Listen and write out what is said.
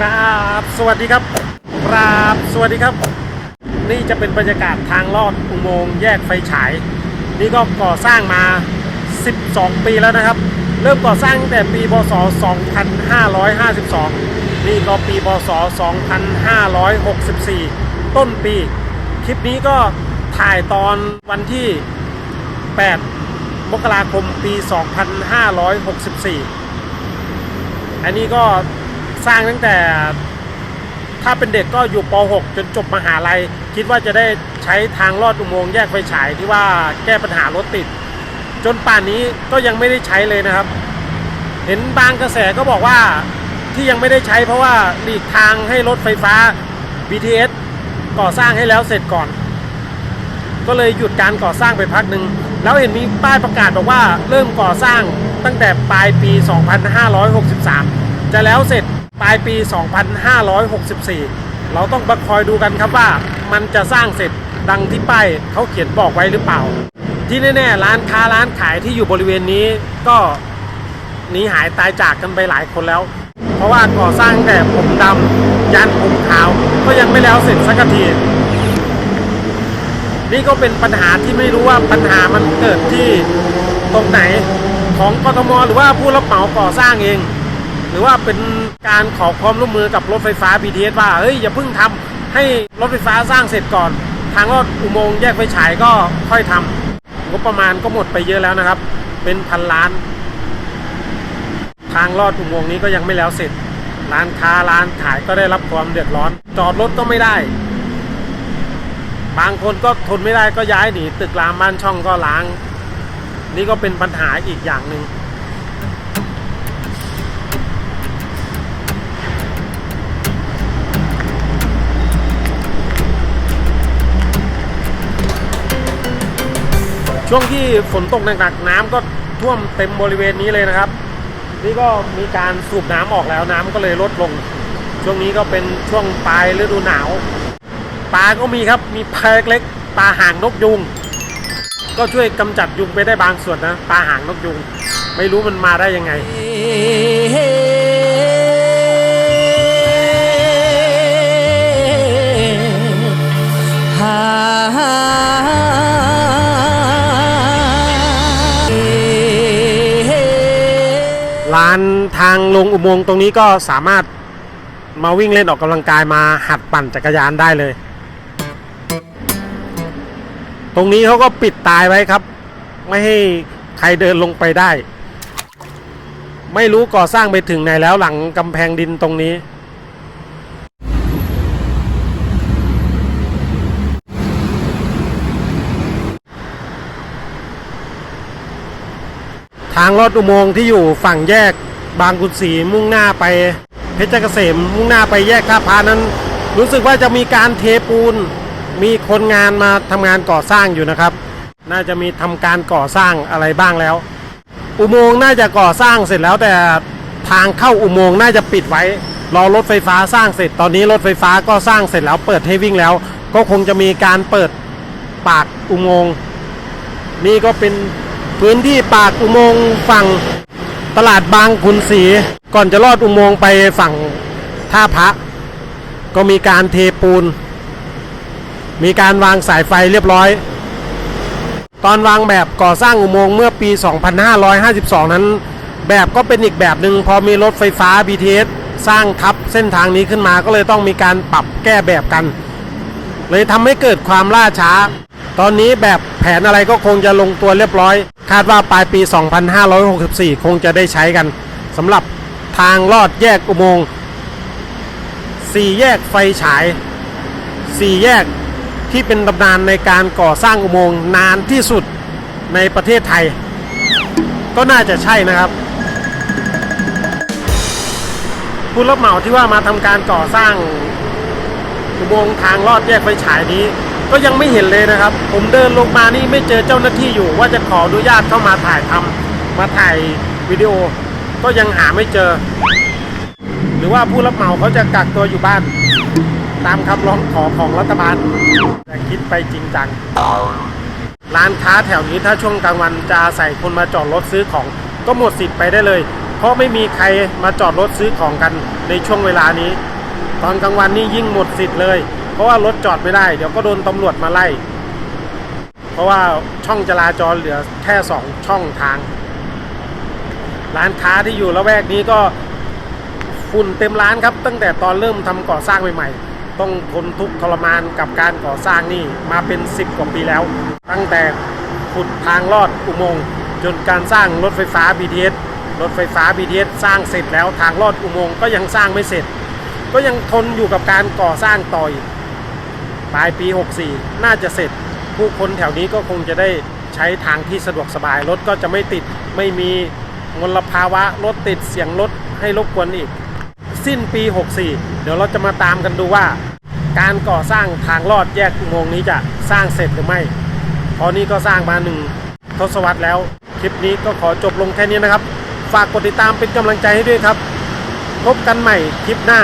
ครับ สวัสดีครับครับ สวัสดีครับ นี่จะเป็นบรรยากาศทางลอดอุโมงค์แยกไฟฉาย นี่ก็ก่อสร้างมา 12 ปีแล้วนะครับ เริ่มก่อสร้างตั้งแต่ปีพศ 2552 นี่ก็ปีพศ 2564 ต้นปี คลิปนี้ก็ถ่ายตอนวันที่ 8 มกราคม ปี 2564 อันนี้ก็ สร้างตั้งแต่ถ้าเป็นเด็กก็อยู่ป .6 จนจบมหาลัย คิดว่าจะได้ใช้ทางลอดอุโมงค์แยกไฟฉายที่ว่าแก้ปัญหารถติด จนป่านนี้ก็ยังไม่ได้ใช้เลยนะครับ เห็นบางกระแสก็บอกว่าที่ยังไม่ได้ใช้เพราะว่าหลีกทางให้รถไฟฟ้า BTS ก่อสร้างให้แล้วเสร็จก่อน ก็เลยหยุดการก่อสร้างไปพักหนึ่งแล้วเห็นมีป้ายประกาศบอกว่าเริ่มก่อสร้างตั้งแต่ปลายปี 2563 จะแล้วเสร็จ ปลายปี 2564 เราต้องมาคอยดูกันครับว่ามันจะสร้างเสร็จดังที่ป้ายเขาเขียนบอกไว้หรือเปล่า ที่แน่ๆร้านค้าร้านขายที่อยู่บริเวณนี้ก็หนีหายตายจากกันไปหลายคนแล้ว เพราะว่าก่อสร้างตั้งแต่ผมดำยันผมขาว ก็ยังไม่แล้วเสร็จสักทีนี่ก็เป็นปัญหาที่ไม่รู้ว่าปัญหามันเกิดที่ตรงไหนของกทมหรือว่าผู้รับเหมาก่อสร้างเอง หรือว่าเป็นการขอความร่วมมือกับรถไฟฟ้า BTS ว่าเฮ้ยอย่าเพิ่งทำให้รถไฟฟ้าสร้างเสร็จก่อน ทางรถอุโมงค์แยกไฟฉายก็ค่อยทำงบประมาณก็หมดไปเยอะแล้วนะครับ เป็นพันล้าน ทางลอดอุโมงค์นี้ก็ยังไม่แล้วเสร็จ ร้านค้าร้านขายก็ได้รับความเดือดร้อน จอดรถก็ไม่ได้ บางคนก็ทนไม่ได้ก็ย้ายหนีตึกรามบ้านช่องก็ล้าง นี่ก็เป็นปัญหาอีกอย่างหนึ่ง ช่วงที่ฝนตกหนักๆน้ำก็ท่วมเต็มบริเวณนี้เลยนะครับ นี่ก็มีการสูบน้ำออกแล้วน้ำก็เลยลดลง ช่วงนี้ก็เป็นช่วงปลายฤดูหนาวปลาก็มีครับมีปลาเล็กๆปลาหางนกยุง ก็ช่วยกำจัดยุงไปได้บางส่วนนะปลาหางนกยุง ไม่รู้มันมาได้ยังไง ร้านทางลงอุโมงค์ตรงนี้ก็สามารถมาวิ่งเล่นออกกำลังกายมาหัดปั่นจักรยานได้เลย ตรงนี้เขาก็ปิดตายไว้ครับ ไม่ให้ใครเดินลงไปได้ ไม่รู้ก่อสร้างไปถึงไหนแล้วหลังกำแพงดินตรงนี้างลอดอุโมงค์ที่อยู่ฝั่งแยกบางกุนศรีมุ่งหน้าไปเพชรเกษมมุ่งหน้าไปแยกท่าพานั้น รู้สึกว่าจะมีการเทปูน มีคนงานมาทำงานก่อสร้างอยู่นะครับ น่าจะมีทำการก่อสร้างอะไรบ้างแล้ว อุโมงค์น่าจะก่อสร้างเสร็จแล้วแต่ทางเข้าอุโมงค์น่าจะปิดไว้รอรถไฟฟ้าสร้างเสร็จ ตอนนี้รถไฟฟ้าก็สร้างเสร็จแล้วเปิดให้วิ่งแล้ว ก็คงจะมีการเปิดปากอุโมงค์นี่ก็เป็น พื้นที่ปากอุโมงค์ฝั่งตลาดบางขุนศรีก่อนจะลอดอุโมงค์ไปฝั่งท่าพระ ก็มีการเทปูน มีการวางสายไฟเรียบร้อย ตอนวางแบบก่อสร้างอุโมงค์เมื่อปี 2552 นั้น แบบก็เป็นอีกแบบหนึ่งพอมีรถไฟฟ้า BTS สร้างทับเส้นทางนี้ขึ้นมาก็เลยต้องมีการปรับแก้แบบกัน เลยทำให้เกิดความล่าช้า ตอนนี้แบบแผนอะไรก็คงจะลงตัวเรียบร้อย คาดว่าปลายปี 2564 คงจะได้ใช้กันสำหรับทางลอดแยกอุโมงค์สี่แยกไฟฉายสี่แยกที่เป็นตำนานในการก่อสร้างอุโมงค์นานที่สุดในประเทศไทย ก็น่าจะใช่นะครับผู้รับเหมาที่ว่ามาทำการก่อสร้างอุโมงค์ทางลอดแยกไฟฉายนี้ ก็ยังไม่เห็นเลยนะครับ ผมเดินลงมานี่ไม่เจอเจ้าหน้าที่อยู่ ว่าจะขออนุญาตเข้ามาถ่ายทำมาถ่ายวิดีโอ ก็ยังหาไม่เจอ หรือว่าผู้รับเหมาเขาจะกักตัวอยู่บ้าน ตามคำร้องขอของรัฐบาลแต่คิดไปจริงจังร้านค้าแถวนี้ถ้าช่วงกลางวันจะใส่คนมาจอดรถซื้อของ ก็หมดสิทธิ์ไปได้เลย เพราะไม่มีใครมาจอดรถซื้อของกันในช่วงเวลานี้ ตอนกลางวันนี่ยิ่งหมดสิทธิ์เลย ราะว่ารถจอดไม่ได้ เดี๋ยวก็โดนตำรวจมาไล่ เพราะว่าช่องจราจรเหลือแค่สองช่องทาง ร้านค้าที่อยู่ละแวกนี้ก็ฝุ่นเต็มร้านครับ ตั้งแต่ตอนเริ่มทำก่อสร้างใหม่ๆ ต้องทนทุกข์ทรมานกับการก่อสร้างนี่มาเป็น 10 กว่าปีแล้ว ตั้งแต่ขุดทางลอดอุโมงค์จนการสร้างรถไฟฟ้า BTS รถไฟฟ้า BTS สร้างเสร็จแล้วทางลอดอุโมงค์ก็ยังสร้างไม่เสร็จ ก็ยังทนอยู่กับการก่อสร้างต่ออีก ปลายปี 64 น่าจะเสร็จ ผู้คนแถวนี้ก็คงจะได้ใช้ทางที่สะดวกสบาย รถก็จะไม่ติดไม่มีมลภาวะรถติดเสียงรถให้รบกวนอีก สิ้นปี 64 เดี๋ยวเราจะมาตามกันดูว่า การก่อสร้างทางลอดแยกอุโมงค์นี้จะสร้างเสร็จหรือไม่เพราะนี้ก็สร้างมาหนึ่งทศวรรษแล้ว คลิปนี้ก็ขอจบลงแค่นี้นะครับ ฝากกดติดตามเป็นกำลังใจให้ด้วยครับ พบกันใหม่คลิปหน้า